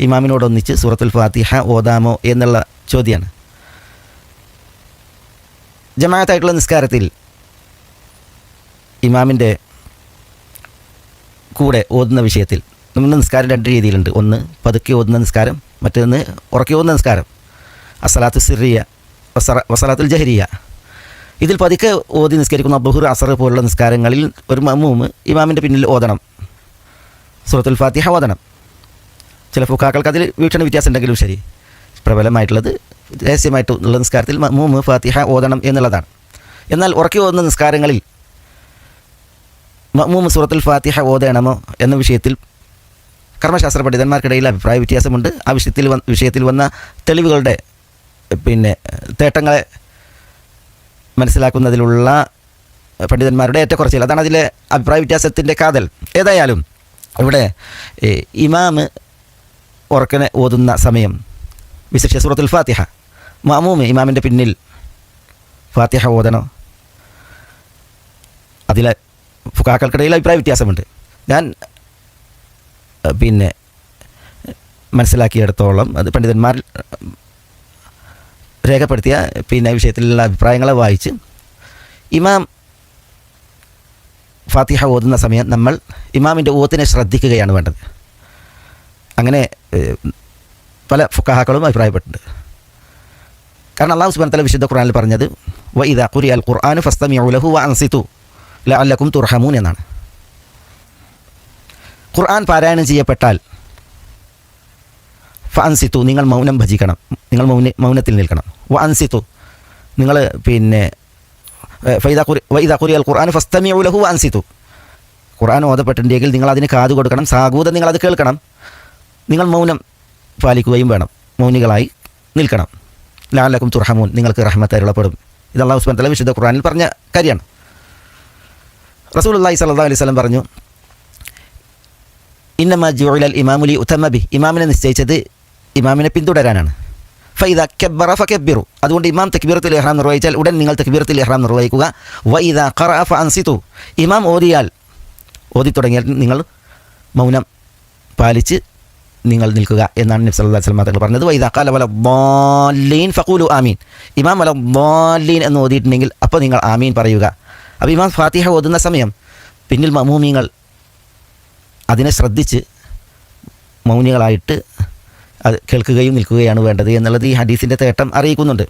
ഇമാമിനോടൊന്നിച്ച് സൂറത്തുൽ ഫാത്തിഹ ഓതാമോ എന്നുള്ള ചോദ്യമാണ് ജമാഅത്തായിട്ടുള്ള നിസ്കാരത്തിൽ ഇമാമിന്റെ കൂടെ ഓതുന്ന വിഷയത്തിൽ നമ്മുടെ നിസ്കാരം രണ്ട് രീതിയിലുണ്ട്. ഒന്ന് പതുക്കെ ഓതുന്ന നിസ്കാരം മറ്റൊന്ന് ഉറക്കി ഓതുന്ന നിസ്കാരം. അസലാത്ത് സിറിയ വസലാത്തുൽ ജഹരിയ. ഇതിൽ പതുക്കെ ഓതി നിസ്കരിക്കുന്ന ബഹുർ അസർ പോലുള്ള നിസ്കാരങ്ങളിൽ ഒരു മമ്മൂമ് ഇമാമിന്റെ പിന്നിൽ ഓതണം. സൂറത്തുൽ ഫാത്തിഹ ഓതണം. ചില ഫുക്കാക്കൾക്ക് അതിൽ വീക്ഷണ വ്യത്യാസം ഉണ്ടെങ്കിലും ശരി. പ്രബലമായിട്ടുള്ളത് രഹസ്യമായിട്ട് ഉള്ള നിസ്കാരത്തിൽ മൂമ് ഫാത്തിഹ ഓതണം എന്നുള്ളതാണ്. എന്നാൽ ഉറക്കി ഓതുന്ന നിസ്കാരങ്ങളിൽ മമ്മൂമ് സൂറത്തുൽ ഫാത്തിഹ ഓതണമോ എന്ന വിഷയത്തിൽ കർമ്മശാസ്ത്ര പണ്ഡിതന്മാർക്കിടയിൽ അഭിപ്രായ വ്യത്യാസമുണ്ട്. ആ വിഷയത്തിൽ വിഷയത്തിൽ വന്ന തെളിവുകളുടെ പിന്നെ തേട്ടങ്ങളെ മനസ്സിലാക്കുന്നതിലുള്ള പണ്ഡിതന്മാരുടെ ഏറ്റക്കുറച്ചിൽ. അതാണ് അതിലെ അഭിപ്രായ വ്യത്യാസത്തിന്റെ കാതൽ. ഏതായാലും ഇവിടെ ഇമാമ് ഉറക്കനെ ഓതുന്ന സമയം. വിശിഷ്യ സൂറത്തുൽ ഫാത്തിഹ. മാമൂമ് ഇമാമിന്റെ പിന്നിൽ ഫാത്തിഹ ഓതണം. അതിലെ ഫുക്കാക്കൾക്കിടയിൽ അഭിപ്രായ വ്യത്യാസമുണ്ട്. ഞാൻ പിന്നെ മനസ്സിലാക്കിയിടത്തോളം അത് പണ്ഡിതന്മാർ രേഖപ്പെടുത്തിയ പിന്നെ വിഷയത്തിലുള്ള അഭിപ്രായങ്ങളെ വായിച്ച് ഇമാം ഫാത്തിഹ ഓതുന്ന സമയം നമ്മൾ ഇമാമിന്റെ ഓത്തിനെ ശ്രദ്ധിക്കുകയാണ് വേണ്ടത്. അങ്ങനെ പല ഫുക്കാഹാക്കളും അഭിപ്രായപ്പെട്ടിട്ടുണ്ട്. കാരണം അള്ളാഹു സുബാൻ തല വിശുദ്ധ ഖുർആനിൽ പറഞ്ഞത് വ ഇത ഖുരി അൽ ഖുർആാനു ഫസ്തമിഉലഹു വ അൻസിതു ലഅല്ലക്കും തുർഹമൂൻ എന്നാണ്. ഖുർആൻ പാരായണം ചെയ്യപ്പെട്ടാൽ ഫ അൻസിത്തു നിങ്ങൾ മൗനം ഭജിക്കണം നിങ്ങൾ മൗന മൗനത്തിൽ നിൽക്കണം. വ അൻസിത്തു നിങ്ങൾ പിന്നെ ഫൈദ ഖുരി വ ഇദ ഖുരി അൽ ഖുർആൻ ഫസ്തമിഉലഹു വ അൻസിത്തു ഖുർആൻ ഓതപ്പെട്ടിട്ടുണ്ടെങ്കിൽ നിങ്ങൾ അതിന് കാതു കൊടുക്കണം സാഗൂതം നിങ്ങൾ അത് കേൾക്കണം. നിങ്ങൾ മൗനം പാലിക്കുകയും വേണം. മൗനികളായി നിൽക്കണം. ലാലക്കും തുർഹമൂൻ നിങ്ങൾക്ക് റഹ്മത്ത് അരുളപ്പെടും. ഇത് അള്ളാഹു സുബാൻ തല വിശുദ്ധ ഖുറാനിൽ പറഞ്ഞ കാര്യമാണ്. റസൂൽ അള്ളാഹി സല്ലാ അലൈഹി സ്വലം പറഞ്ഞു ഇന്നമ ജോയിലൽ ഇമാമുലി ഉത്തമബി ഇമാമിനെ നിശ്ചയിച്ചത് ഇമാമിനെ പിന്തുടരാനാണ്. ഫൈദ കെബറ ഫ കെബിറു അതുകൊണ്ട് ഇമാം തക്ബീറത്തിൽ ഇഹ്റാം നിർവഹിച്ചാൽ ഉടൻ നിങ്ങൾ തക്ബീറത്തിൽ ഇഹ്റാം നിർവഹിക്കുക. വൈദ ഖറ ഫ അൻസിതു ഇമാം ഓതിയാൽ ഓതി തുടങ്ങിയാൽ നിങ്ങൾ മൗനം പാലിച്ച് നിങ്ങൾ നിൽക്കുക എന്നാണ് നബ്സ് അല്ലാ സ്വലമ തങ്ങൾ പറഞ്ഞത്. വൈദാക്കാല വല ബോലീൻ ഫക്കൂലു ആമീൻ. ഇമാം വല ബോലീൻ എന്ന് ഓതിയിട്ടുണ്ടെങ്കിൽ അപ്പോൾ നിങ്ങൾ ആമീൻ പറയുക. അപ്പോൾ ഇമാം ഫാത്തിഹ ഓതുന്ന സമയം പിന്നിൽ മമൂമിങ്ങൾ അതിനെ ശ്രദ്ധിച്ച് മൗനികളായിട്ട് അത് കേൾക്കുകയും നിൽക്കുകയാണ് വേണ്ടത് എന്നുള്ളത് ഈ ഹദീസിന്റെ തേട്ടം അറിയിക്കുന്നുണ്ട്.